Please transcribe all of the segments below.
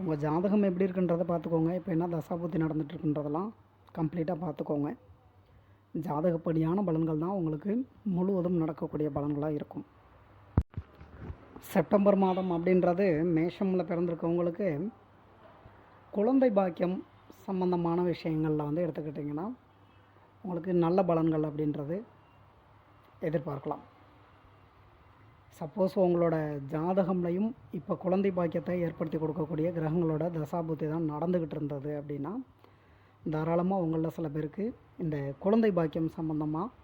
உங்கள் ஜாதகம் எப்படி இருக்குன்றதை பார்த்துக்கோங்க. இப்போ என்ன தசாபுத்தி நடந்துகிட்ருக்குன்றதெல்லாம் கம்ப்ளீட்டாக பார்த்துக்கோங்க. ஜாதகப்படியான பலன்கள் தான் உங்களுக்கு முழுவதும் நடக்கக்கூடிய பலன்களாக இருக்கும். செப்டம்பர் மாதம் அப்படின்றது மேஷமில் பிறந்திருக்கவங்களுக்கு குழந்தை பாக்கியம் சம்பந்தமான விஷயங்களில் வந்து எடுத்துக்கிட்டிங்கன்னா உங்களுக்கு நல்ல பலன்கள் அப்படின்றது எதிர்பார்க்கலாம். சப்போஸ் உங்களோட ஜாதகம்லையும் இப்போ குழந்தை பாக்கியத்தை ஏற்படுத்தி கொடுக்கக்கூடிய கிரகங்களோட தசாபுத்தி தான் நடந்துக்கிட்டு இருந்தது அப்படின்னா தாராளமாக உங்களில் சில பேருக்கு இந்த குழந்தை பாக்கியம் சம்பந்தமாக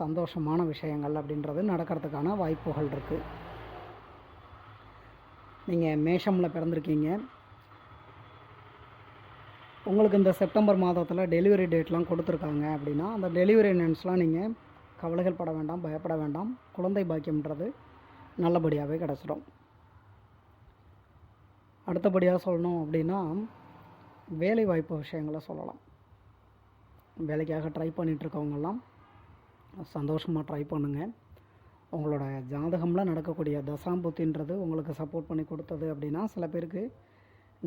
சந்தோஷமான விஷயங்கள் அப்படின்றது நடக்கிறதுக்கான வாய்ப்புகள் இருக்குது நீங்கள் மேஷமில் பிறந்திருக்கீங்க. உங்களுக்கு இந்த செப்டம்பர் மாதத்தில் டெலிவரி டேட்லாம் கொடுத்துருக்காங்க அப்படின்னா அந்த டெலிவரி நென்ஸ்லாம் நீங்கள் கவலைகள் பட வேண்டாம் பயப்பட வேண்டாம். குழந்தை பாக்கியம்ன்றது நல்லபடியாகவே கிடச்சிடும். அடுத்தபடியாக சொல்லணும் அப்படின்னா வேலை வாய்ப்பு விஷயங்களை சொல்லலாம். வேலைக்காக ட்ரை பண்ணிகிட்ருக்கவங்கெல்லாம் சந்தோஷமாக ட்ரை பண்ணுங்கள் உங்களோட ஜாதகமில் நடக்கக்கூடிய தசாம்புத்தின்றது உங்களுக்கு சப்போர்ட் பண்ணி கொடுத்தது அப்படின்னா சில பேருக்கு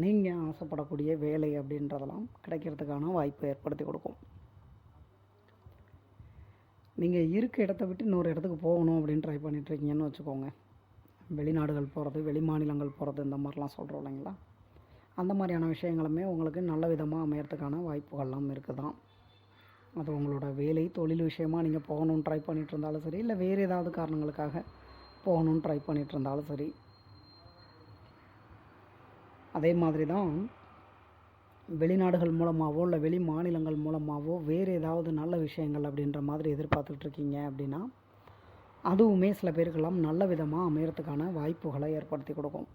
நீங்கள் ஆசைப்படக்கூடிய வேலை அப்படின்றதெல்லாம் கிடைக்கிறதுக்கான வாய்ப்பு ஏற்படுத்தி கொடுக்கும். நீங்கள் இருக்க இடத்த விட்டு இன்னொரு இடத்துக்கு போகணும் அப்படின்னு ட்ரை பண்ணிகிட்ருக்கீங்கன்னு வச்சுக்கோங்க. வெளிநாடுகள் போகிறது வெளி மாநிலங்கள் போகிறது இந்த மாதிரிலாம் சொல்கிறோம் இல்லைங்களா? அந்த மாதிரியான விஷயங்களுமே உங்களுக்கு நல்ல விதமாக அமையறதுக்கான வாய்ப்புகள்லாம் இருக்குது தான் அது உங்களோட வேலை தொழில் விஷயமாக நீங்கள் போகணுன்னு ட்ரை பண்ணிகிட்டு இருந்தாலும் சரி இல்லை வேறு ஏதாவது காரணங்களுக்காக போகணுன்னு ட்ரை பண்ணிகிட்டு இருந்தாலும் சரி. அதே மாதிரி தான் வெளிநாடுகள் மூலமாகவோ இல்லை வெளி மாநிலங்கள் மூலமாகவோ வேறு ஏதாவது நல்ல விஷயங்கள் அப்படின்ற மாதிரி எதிர்பார்த்துட்ருக்கீங்க அப்படின்னா அதுவுமே சில பேருக்கெல்லாம் நல்ல விதமாக அமையறதுக்கான வாய்ப்புகளை ஏற்படுத்தி கொடுக்கும்.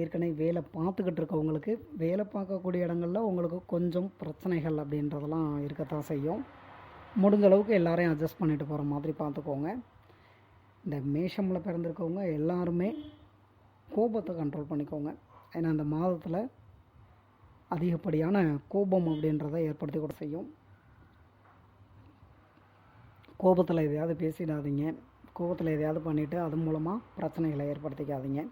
ஏற்கனவே வேலை பார்த்துக்கிட்டு இருக்கவங்களுக்கு வேலை பார்க்கக்கூடிய இடங்களில் உங்களுக்கு கொஞ்சம் பிரச்சனைகள் அப்படின்றதெல்லாம் இருக்கத்தான் செய்யும். முடிஞ்ச அளவுக்கு எல்லாரையும் அட்ஜஸ்ட் பண்ணிட்டு போகிற மாதிரி பார்த்துக்கோங்க. இந்த மேஷமில் பிறந்திருக்கவங்க எல்லாருமே கோபத்தை கண்ட்ரோல் பண்ணிக்கோங்க. ஏன்னா அந்த மாதத்தில் அதிகப்படியான கோபம் அப்படின்றத ஏற்படுத்தி கூட செய்யும். கோபத்தில் எதையாவது பேசிடாதீங்க. கோபத்தில் எதையாவது பண்ணிவிட்டு அது மூலமாக பிரச்சனைகளை ஏற்படுத்திக்காதீங்க.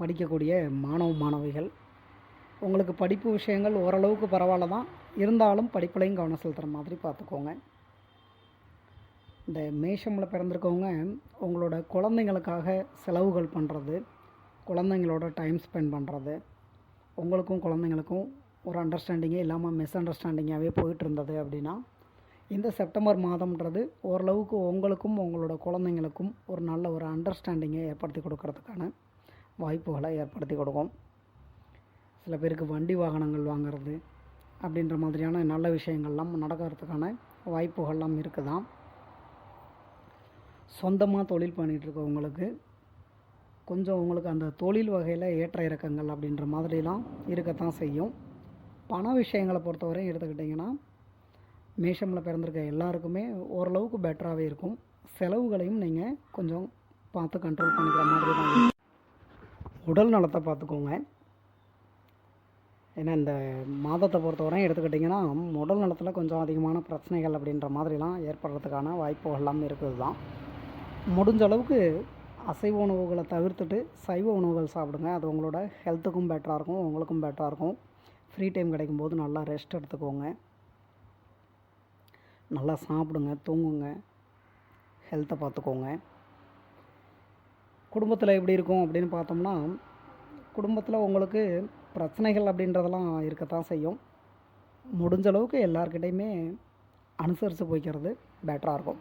படிக்கக்கூடிய மாணவ மாணவிகள் உங்களுக்கு படிப்பு விஷயங்கள் ஓரளவுக்கு பரவாயில்ல தான். இருந்தாலும் படிப்புலையும் கவனம் செலுத்துகிற மாதிரி பார்த்துக்கோங்க. இந்த மேஷமில் பிறந்திருக்கவங்க உங்களோட குழந்தைங்களுக்காக செலவுகள் பண்ணுறது குழந்தைங்களோட டைம் ஸ்பெண்ட் பண்ணுறது உங்களுக்கும் குழந்தைங்களுக்கும் ஒரு அண்டர்ஸ்டாண்டிங்கே இல்லாமல் மிஸ் அண்டர்ஸ்டாண்டிங்காகவே போயிட்டு இருந்தது அப்படின்னா இந்த செப்டம்பர் மாதம்ன்றது ஓரளவுக்கு உங்களுக்கும் உங்களோட குழந்தைங்களுக்கும் ஒரு நல்ல ஒரு அண்டர்ஸ்டாண்டிங்கை ஏற்படுத்தி கொடுக்கறதுக்கான வாய்ப்புகளை ஏற்படுத்தி கொடுக்கும். சில பேருக்கு வண்டி வாகனங்கள் வாங்கிறது அப்படின்ற மாதிரியான நல்ல விஷயங்கள்லாம் நடக்கிறதுக்கான வாய்ப்புகள்லாம் இருக்குதான் சொந்தமாக தொழில் பண்ணிகிட்ருக்கவங்களுக்கு கொஞ்சம் உங்களுக்கு அந்த தொழில் வகையில் ஏற்ற இறக்கங்கள் அப்படின்ற மாதிரிலாம் இருக்கத்தான் செய்யும். பண விஷயங்களை பொறுத்தவரையும் எடுத்துக்கிட்டிங்கன்னா மேஷமில் பிறந்திருக்க எல்லாருக்குமே ஓரளவுக்கு பெட்டராகவே இருக்கும். செலவுகளையும் நீங்கள் கொஞ்சம் பார்த்து கண்ட்ரோல் பண்ணிக்கிற மாதிரி தான் உடல் நலத்தை பார்த்துக்கோங்க. ஏன்னா இந்த மாதத்தை பொறுத்தவரையும் எடுத்துக்கிட்டிங்கன்னா உடல் நலத்தில் கொஞ்சம் அதிகமான பிரச்சனைகள் அப்படின்ற மாதிரிலாம் ஏற்படுறதுக்கான வாய்ப்புகள்லாம் இருக்குது தான் முடிஞ்ச அளவுக்கு அசைவ உணவுகளை தவிர்த்துட்டு சைவ உணவுகள் சாப்பிடுங்க. அது உங்களோட ஹெல்த்துக்கும் பெட்டராக இருக்கும் உங்களுக்கும் பெட்டராக இருக்கும். ஃப்ரீ டைம் கிடைக்கும்போது நல்லா ரெஸ்ட் எடுத்துக்கோங்க. நல்லா சாப்பிடுங்க தூங்குங்க. ஹெல்த்தை பார்த்துக்கோங்க. குடும்பத்தில் எப்படி இருக்கும் அப்படின்னு பார்த்தோம்னா குடும்பத்தில் உங்களுக்கு பிரச்சனைகள் அப்படின்றதெல்லாம் இருக்கத்தான் செய்யும். முடிஞ்ச அளவுக்கு எல்லார்கிட்டையுமே அனுசரித்து போய்க்கிறது பெட்டராக இருக்கும்.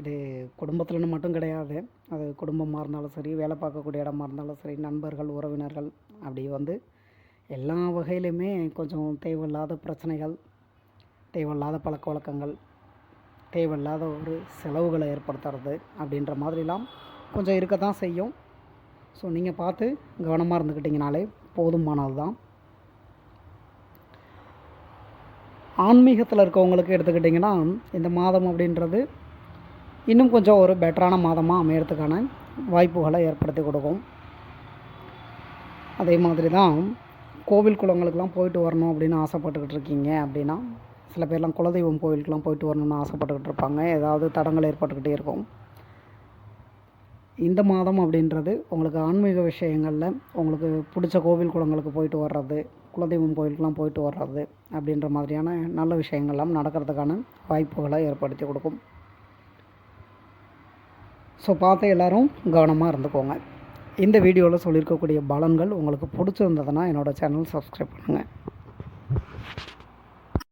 இது குடும்பத்தில்னு மட்டும் கிடையாது. அது குடும்பமாக இருந்தாலும் சரி வேலை பார்க்கக்கூடிய இடமா இருந்தாலும் சரி நண்பர்கள் உறவினர்கள் அப்படி வந்து எல்லா வகையிலையுமே கொஞ்சம் தேவையில்லாத பிரச்சனைகள் தேவையில்லாத பழக்க வழக்கங்கள் தேவையில்லாத ஒரு செலவுகளை ஏற்படுத்துறது அப்படின்ற மாதிரிலாம் கொஞ்சம் இருக்க தான் செய்யும். ஸோ நீங்கள் பார்த்து கவனமாக இருந்துக்கிட்டிங்கனாலே போதுமானது தான் ஆன்மீகத்தில் இருக்கவங்களுக்கு எடுத்துக்கிட்டிங்கன்னா இந்த மாதம் அப்படின்றது இன்னும் கொஞ்சம் ஒரு பெட்டரான மாதமாக அமையறதுக்கான வாய்ப்புகளை ஏற்படுத்தி கொடுக்கும். அதே மாதிரி தான் கோவில் குளங்களுக்கெல்லாம் போயிட்டு வரணும் அப்படின்னு ஆசைப்பட்டுக்கிட்டு இருக்கீங்க அப்படின்னா சில பேர்லாம் குலதெய்வம் கோவிலுக்கெலாம் போயிட்டு வரணும்னு ஆசைப்பட்டுக்கிட்டு இருப்பாங்க. ஏதாவது தடங்கள் ஏற்பட்டுக்கிட்டே இருக்கும். இந்த மாதம் அப்படின்றது உங்களுக்கு ஆன்மீக விஷயங்களில் உங்களுக்கு பிடிச்ச கோவில் குளங்களுக்கு போயிட்டு வர்றது குலதெய்வம் கோவிலுக்கெலாம் போயிட்டு வர்றது அப்படின்ற மாதிரியான நல்ல விஷயங்கள்லாம் நடக்கிறதுக்கான வாய்ப்புகளை ஏற்படுத்தி கொடுக்கும். ஸோ பார்த்து எல்லோரும் கவனமாக இருந்துக்கோங்க. இந்த வீடியோவில் சொல்லியிருக்கக்கூடிய பலன்கள் உங்களுக்கு பிடிச்சிருந்ததுன்னா என்னோடய சேனல் சப்ஸ்கிரைப் பண்ணுங்கள்